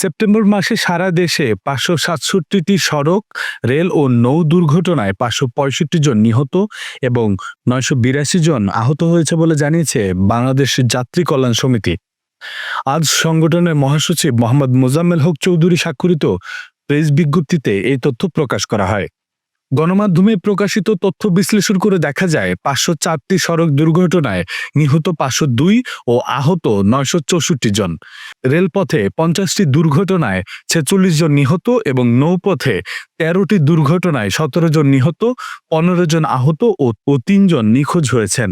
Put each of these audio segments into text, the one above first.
September মাসে সারা দেশে পাঁচশো সাতষট্টিটি সড়ক, রেল ও নৌ দুর্ঘটনায় পাঁচশো পঁয়ষট্টি জন নিহত এবং নয়শো বিরাশি জন আহত হয়েছে বলে জানিয়েছে বাংলাদেশ যাত্রী কল্যাণ সমিতি। আজ সংগঠনের মহাসচিব মোহাম্মদ মোজাম্মেল হক চৌধুরী স্বাক্ষরিত প্রেস বিজ্ঞপ্তিতে এই তথ্য প্রকাশ করা হয়। গণমাধ্যমে প্রকাশিত তথ্য বিশ্লেষণ করে দেখা যায়, পাঁচশো চারটি সড়ক দুর্ঘটনায় নিহত পাঁচশো দুই ও আহত নয়শো চৌষট্টি জন। রেলপথে পঞ্চাশটি দুর্ঘটনায় ছেচল্লিশ জন নিহত এবং নৌপথে তেরোটি দুর্ঘটনায় সতেরো জন নিহত, পনেরো জন আহত ও তিনজন নিখোঁজ হয়েছেন।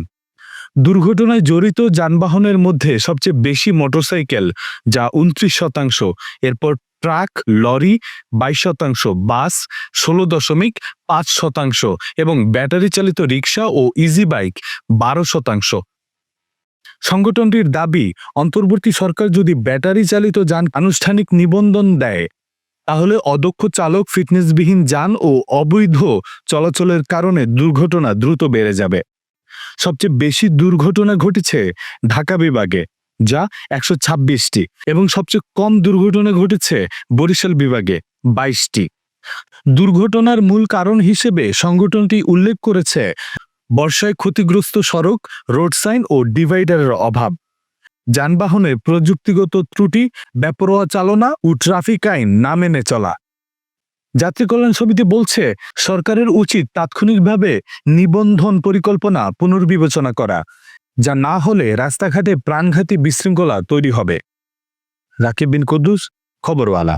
দুর্ঘটনায় জড়িত যানবাহনের মধ্যে সবচেয়ে বেশি মোটরসাইকেল, যা উনত্রিশ শতাংশ। এরপর ট্রাক, লরি, বাইশ শতাংশ, বাস, ষোলো দশমিক পাঁচ শতাংশ এবং ব্যাটারি চালিত রিক্সা ও ইজি বাইক, বারো শতাংশ। সংগঠনটির দাবি, অন্তর্বর্তী সরকার যদি ব্যাটারি চালিত যান আনুষ্ঠানিক নিবন্ধন দেয়, তাহলে অদক্ষ চালক ফিটনেসবিহীন যান ও অবৈধ চলাচলের কারণে দুর্ঘটনা দ্রুত বেড়ে যাবে। সবচেয়ে বেশি দুর্ঘটনা ঘটেছে ঢাকা বিভাগে, যা একশো ছাব্বিশটি এবং সবচেয়ে কম দুর্ঘটনা ঘটেছে বরিশাল বিভাগে, বাইশটি। দুর্ঘটনার মূল কারণ হিসেবে সংগঠনটি উল্লেখ করেছে বর্ষায় ক্ষতিগ্রস্ত সড়ক, রোড সাইন ও ডিভাইডারের অভাব। যানবাহনের প্রযুক্তিগত ত্রুটি, বেপরোয়া চালনা ও ট্রাফিক আইন না মেনে চলা। যাত্রী কল্যাণ সমিতি বলছে, সরকারের উচিত তাৎক্ষণিকভাবে নিবন্ধন পরিকল্পনা পুনর্বিবেচনা করা, যা না হলে রাস্তাঘাটে প্রাণঘাতী বিশৃঙ্খলা তৈরি হবে। রাকিব বিন কুদ্দুস, খবরওয়ালা।